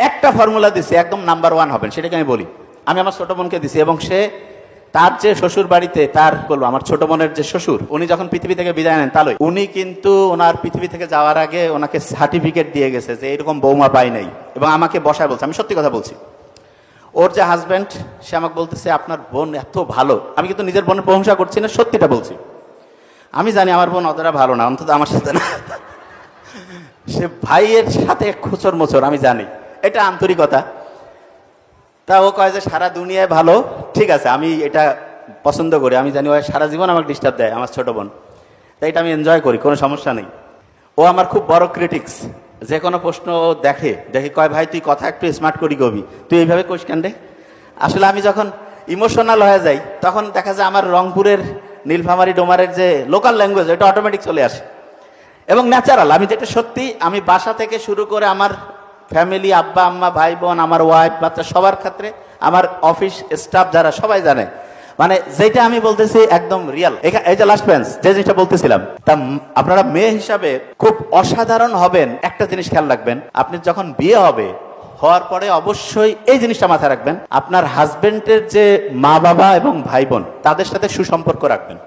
একটা ফর্মুলা দিছি, একদম নাম্বার ওয়ান হবেন, সেটাকে আমি বলি। আমি আমার ছোট বোনকে দিছি, এবং সে তার যে শ্বশুর বাড়িতে তার বলব, আমার ছোট বোনের যে শ্বশুর, উনি যখন পৃথিবী থেকে বিদায় নেন, তাহলে উনি কিন্তু ওনার পৃথিবী থেকে যাওয়ার আগে ওনাকে সার্টিফিকেট দিয়ে গেছে যে এরকম বৌমা পাই নাই, এবং আমাকে বসায় বলছে। আমি সত্যি কথা বলছি। ওর যে হাজব্যান্ড সে আমাকে বলতেছে, আপনার বোন এত ভালো। আমি কিন্তু নিজের বোনের প্রশংসা করছি না, সত্যিটা বলছি। আমি জানি আমার বোন অতটা ভালো না, অন্তত আমার সাথে না। সে ভাইয়ের সাথে খুচর মোচর, আমি জানি। এটা আন্তরিকতা। তা ও কয় যে সারা দুনিয়ায় ভালো, ঠিক আছে, আমি এটা পছন্দ করি, আমি জানি ও সারা জীবন আমাকে ডিস্টার্ব দেয়, আমার ছোট বোন। তাই এটা আমি এনজয় করি, কোনো সমস্যা নেই। ও আমার খুব বড় ক্রিটিক্স যে কোনো প্রশ্ন দেখে দেখে কয়, ভাই, তুই কথা একটু স্মার্ট করি কবি, তুই এইভাবে কোষ কেন রে? আসলে আমি যখন ইমোশনাল হয়ে যাই, তখন দেখা যায় আমার রংপুরের নীলফামারি ডোমারের যে লোকাল ল্যাঙ্গুয়েজ এটা অটোমেটিক চলে আসে। এবং ন্যাচারাল আমি যেটা সত্যি, আমি বাসা থেকে শুরু করে আমার ফ্যামিলি আব্বা, আম্মা, ভাই, বোন, আমার ওয়াইফ বাচ্চা, সবার ক্ষেত্রে আমার অফিস স্টাফ যারা, সবাই জানে। মানে যেটা আমি বলতেছি একদম রিয়েল এই যে লাস্ট বেঞ্চ যে জিনিসটা বলতেছিলাম, তা আপনারা মেয়ে হিসাবে খুব অসাধারণ হবেন, একটা জিনিস খেয়াল রাখবেন। আপনি যখন বিয়ে হবে, হওয়ার পরে অবশ্যই এই জিনিসটা মাথায় রাখবেন, আপনার হাজবেন্ডের যে মা বাবা এবং ভাই বোন, তাদের সাথে সুসম্পর্ক রাখবেন।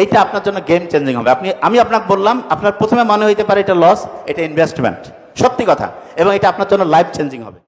এইটা আপনার জন্য গেম চেঞ্জিং হবে। আপনি আমি আপনাকে বললাম, আপনার প্রথমে মনে হইতে পারে এটা লস এটা ইনভেস্টমেন্ট সত্যি কথা। এবং এটা আপনার জন্য লাইফ চেঞ্জিং হবে।